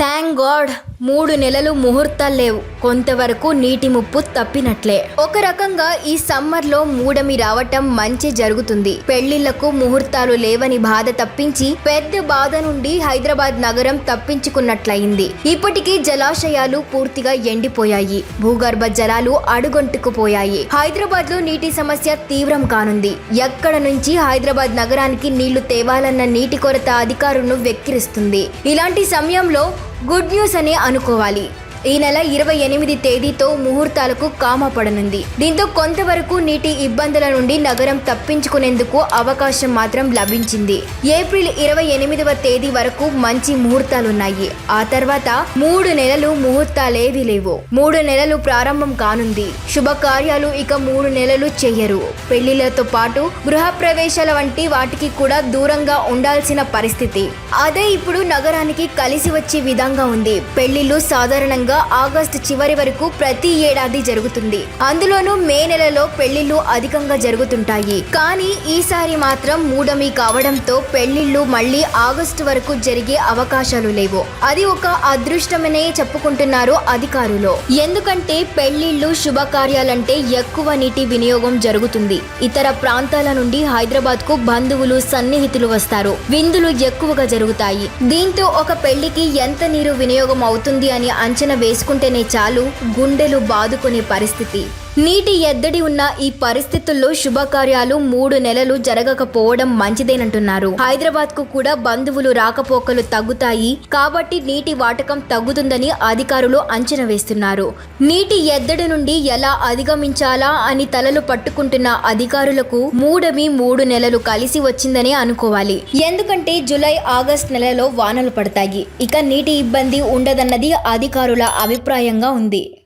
Thank God మూడు నెలలు ముహూర్తాలు లేవు. కొంతవరకు నీటి ముప్పు తప్పినట్లే. ఒక రకంగా ఈ సమ్మర్లో మూడమి రావటం మంచి జరుగుతుంది. పెళ్ళిళ్ళకు ముహూర్తాలు లేవని బాధ తప్పించి పెద్ద బాధ నుండి హైదరాబాద్ నగరం తప్పించుకున్నట్లయింది. ఇప్పటికీ జలాశయాలు పూర్తిగా ఎండిపోయాయి. భూగర్భ జలాలు అడుగొంటుకుపోయాయి. హైదరాబాద్లో నీటి సమస్య తీవ్రం కానుంది. ఎక్కడ నుంచి హైదరాబాద్ నగరానికి నీళ్ళు తేవాలన్న నీటి కొరత అధికారులను వెక్కిరిస్తుంది. ఇలాంటి సమయంలో గుడ్ న్యూస్ అని అనుకోవాలి. ఈ నెల ఇరవై ఎనిమిది తేదీతో ముహూర్తాలకు కామ పడనుంది దీంతో కొంతవరకు నీటి ఇబ్బందుల నుండి నగరం తప్పించుకునేందుకు అవకాశం మాత్రం లభించింది. ఏప్రిల్ ఇరవై ఎనిమిదవ తేదీ వరకు మంచి ముహూర్తాలున్నాయి. ఆ తర్వాత మూడు నెలలు ముహూర్తాలేవి లేవు. మూడు నెలలు ప్రారంభం కానుంది. శుభకార్యాలు ఇక మూడు నెలలు చెయ్యరు. పెళ్ళిళ్ళతో పాటు గృహ ప్రవేశాల వంటి వాటికి కూడా దూరంగా ఉండాల్సిన పరిస్థితి. అదే ఇప్పుడు నగరానికి కలిసి వచ్చే విధంగా ఉంది. పెళ్ళిళ్ళు సాధారణంగా ఆగస్టు చివరి వరకు ప్రతి ఏడాది జరుగుతుంది. అందులోనూ మే నెలలో పెళ్ళిళ్ళు అధికంగా జరుగుతుంటాయి. కానీ ఈసారి మాత్రం మూడమి కావడంతో పెళ్ళిళ్ళు మళ్ళీ ఆగస్టు వరకు జరిగే అవకాశాలు లేవు. అది ఒక అదృష్టమనే చెప్పుకుంటున్నారు అధికారులు. ఎందుకంటే పెళ్ళిళ్ళు శుభకార్యాలంటే ఎక్కువ నీటి వినియోగం జరుగుతుంది. ఇతర ప్రాంతాల నుండి హైదరాబాద్కు బంధువులు సన్నిహితులు వస్తారు. విందులు ఎక్కువగా జరుగుతాయి. దీంతో ఒక పెళ్ళికి ఎంత నీరు వినియోగం అవుతుంది అని అంచనా వేసుకుంటేనే చాలు గుండెలు బాదుకునే పరిస్థితి. నీటి ఎద్దడి ఉన్న ఈ పరిస్థితుల్లో శుభకార్యాలు మూడు నెలలు జరగకపోవడం మంచిదేనంటున్నారు. హైదరాబాద్కు కూడా బంధువులు రాకపోకలు తగ్గుతాయి. కాబట్టి నీటి వాటకం తగ్గుతుందని అధికారులు అంచనా వేస్తున్నారు. నీటి ఎద్దడి నుండి ఎలా అధిగమించాలా అని తలలు పట్టుకుంటున్న అధికారులకు మూడమి మూడు నెలలు కలిసి వచ్చిందని అనుకోవాలి. ఎందుకంటే జూలై ఆగస్ట్ నెలలో వానలు పడతాయి. ఇక నీటి ఇబ్బంది ఉండదన్నది అధికారుల అభిప్రాయంగా ఉంది.